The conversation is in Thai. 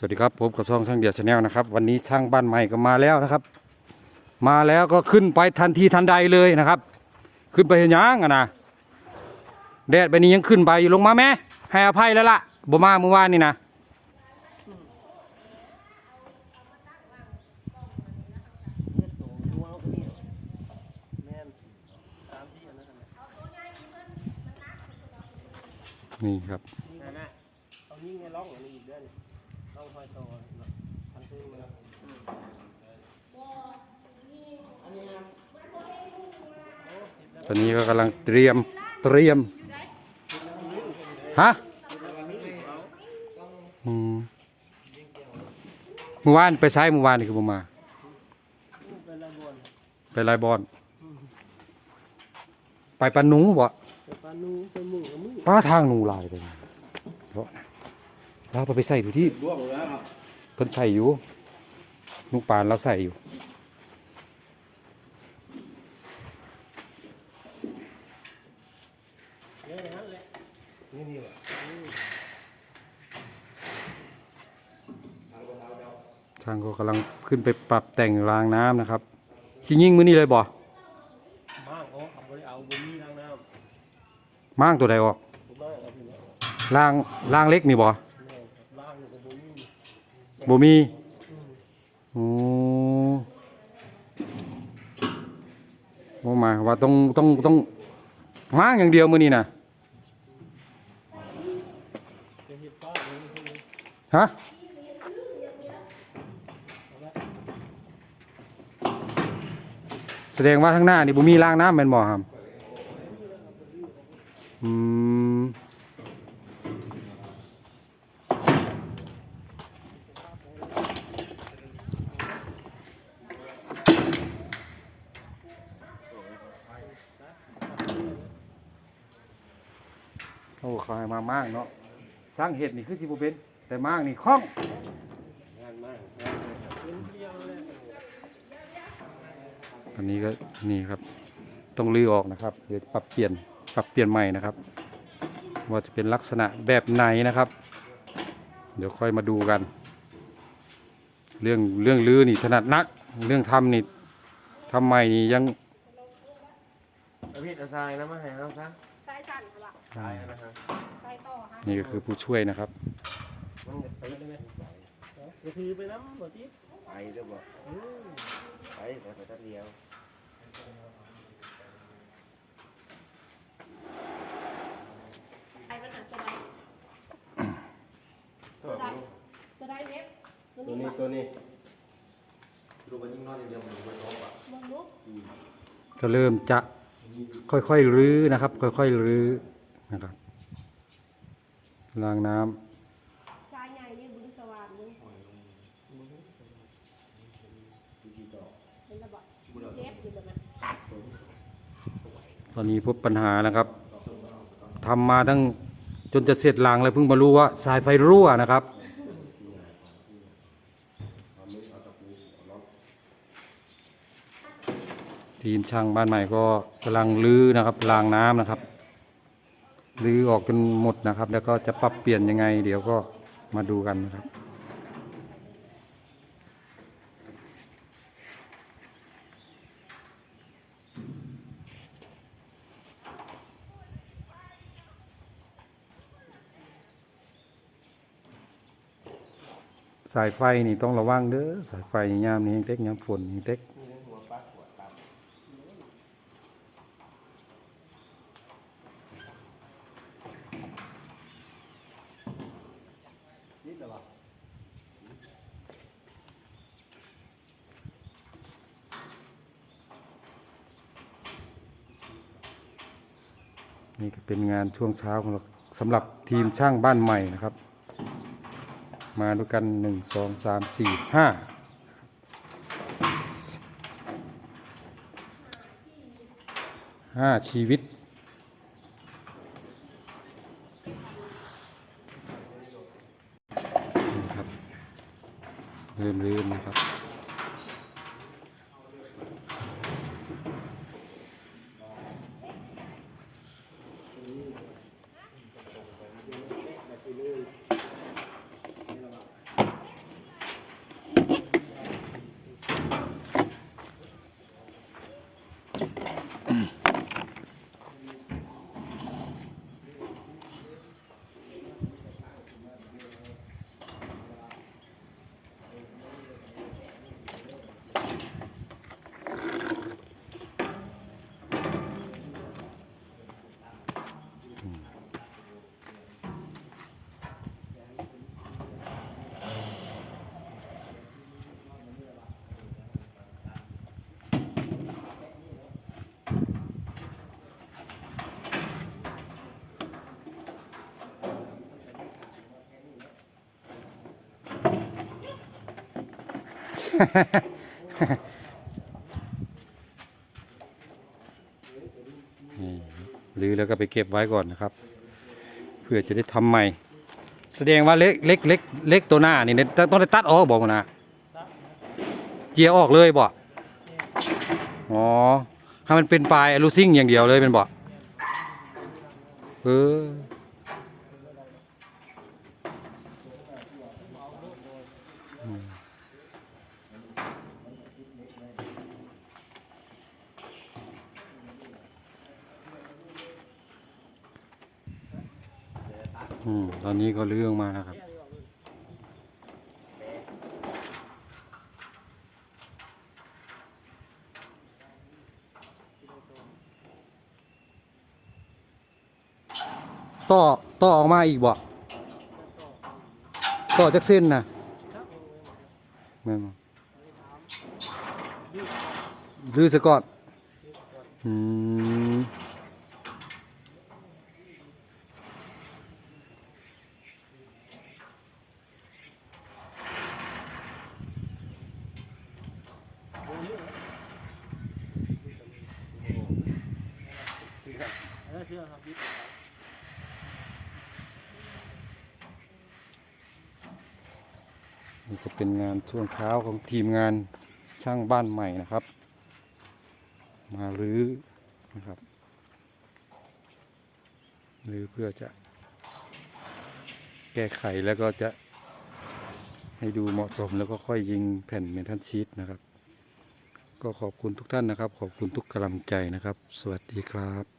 สวัสดีครับผมกับช่องช่างเดียวชาแนลนะครับ วันนี้ช่างบ้านใหม่ก็มาแล้วนะครับ มาแล้วก็ขึ้นไปทันทีทันใดเลยนะครับ ขึ้นไปเห็นยังอะนะแดดไปนี้ยังขึ้นไปอยู่ลงมาแม่ให้อภัยแล้วล่ะบ่มาเมื่อวานนี่นะนี่ครับเอายิ่งไงร้องอันนี้อีกเดือน ร้องคอยโตเนาะทันทีมันแล้วตอนนี้ก็กำลังเตรียมเตรียมฮะอืมเมื่อวานไปใช้เมื่อวานนี่คือบ่มาเป็นระบวนไปลายบอลไปปันหนูบ่ไปปานูไปหมู่กับมึงป้าทางหนูลายเลยเพราะนะ เราไปใส่ดูที่ร่วงแล้วครับเพิ่นใส่อยู่ลูกปานเราใส่อยู่เยอะอย่างนั้นแหละนี่นี่ว่ะช่างก็กำลังขึ้นไปปรับแต่งรางน้ำนะครับสิยิงมื้อนี้เลยบ่มากเขาขับไปเอาบุมีล้างน้ำม้างตัวใดออกผมมากเอาไปแล้วรางรางเล็กนี่บ่ แม่ล้างอยู่กับบุมี บ่มีโอ้โอ้มาว่าต้องต้องต้องม้างอย่างเดียวมื้อนี้น่ะฮะแสดงว่าข้างหน้านี่บ่มีรางน้ำแม่นบ่ครับอืม โอ้เขาให้มามากเนาะสร้างเห็ดนี่คือสิบเป็นแต่มากนี่คล่องงานมากเป็นเดียวเลยอันนี้ก็นี่ครับ ต้องรื้อออกนะครับเดี๋ยวปรับเปลี่ยนปรับเปลี่ยนใหม่นะครับ ว่าจะเป็นลักษณะแบบไหนนะครับ เดี๋ยวค่อยมาดูกัน เรื่องเรื่องรื้อนี่ถนัดนัก เรื่องทำนี่ทำใหม่นี่ยัง เอาพี่เอาทรายนะมาให้เราซะ สายสั่นค่ะทรายนะฮะสายต่อค่ะนี่ก็คือผู้ช่วยนะครับมันจะตีได้ไหมจะถือไปน้ำบ่ที่ไปเด้อบ่ไปแต่ไปแป๊บเดียวสายมันอาจจะได้จะได้เว็บตัวตัวนี้นี้ตัวนี้รูปมันยิ่งนอนอย่างเดียวมันไม่ร้องอะมึงลุก ก็เริ่มจะ ค่อยๆรื้อนะครับ ค่อยๆรื้อนะครับล้างน้ำสายใหญ่นี่บุญสว่างนี่เป็นระบบเจ็บอยู่แบบนั้นตอนนี้พบปัญหานะครับทำมาตั้งจนจะเสร็จรางแล้วเพิ่งมารู้ว่าสายไฟรั่วนะครับ ทีมช่างบ้านใหม่ก็กำลังรื้อนะครับรางน้ำนะครับรื้อออกจนหมดนะครับ แล้วก็จะปรับเปลี่ยนยังไง เดี๋ยวก็มาดูกันนะครับสายไฟนี่ต้องระวังเด้อสายไฟยามนี้เต็กยามฝนนี่เต็ก นี่ก็เป็นงานช่วงเช้าของเราสำหรับทีมช่างบ้านใหม่นะครับ มาด้วยกันหนึ่งสองสามสี่ห้าห้าชีวิตนี่ครับเริ่มเริ่มนะครับ นี่หรือแล้วก็ไปเก็บไว้ก่อนนะครับ เพื่อจะได้ทำใหม่ แสดงว่าเล็กเล็กเล็กเล็กตัวหน้านี่ต้องได้ตัดออกบอกนะเจียออกเลยบ่อ๋อให้มันเป็นปลายลูซิ่งอย่างเดียวเลยเป็นบ่เออ อืมตอนนี้ก็เลื่องมานะครับต่อต่อออกมาอีกบ่ต่อจากเส้นนะแม่นบ่ลือซะก่อนอืม ครับนี่ก็เป็นงานช่วงเช้าของทีมงานช่างบ้านใหม่นะครับ มารื้อนะครับรื้อเพื่อจะแก้ไขแล้วก็จะให้ดูเหมาะสมแล้วก็ค่อยยิงแผ่นเมทัลชีตนะครับ ก็ขอบคุณทุกท่านนะครับ ขอบคุณทุกกำลังใจนะครับ สวัสดีครับ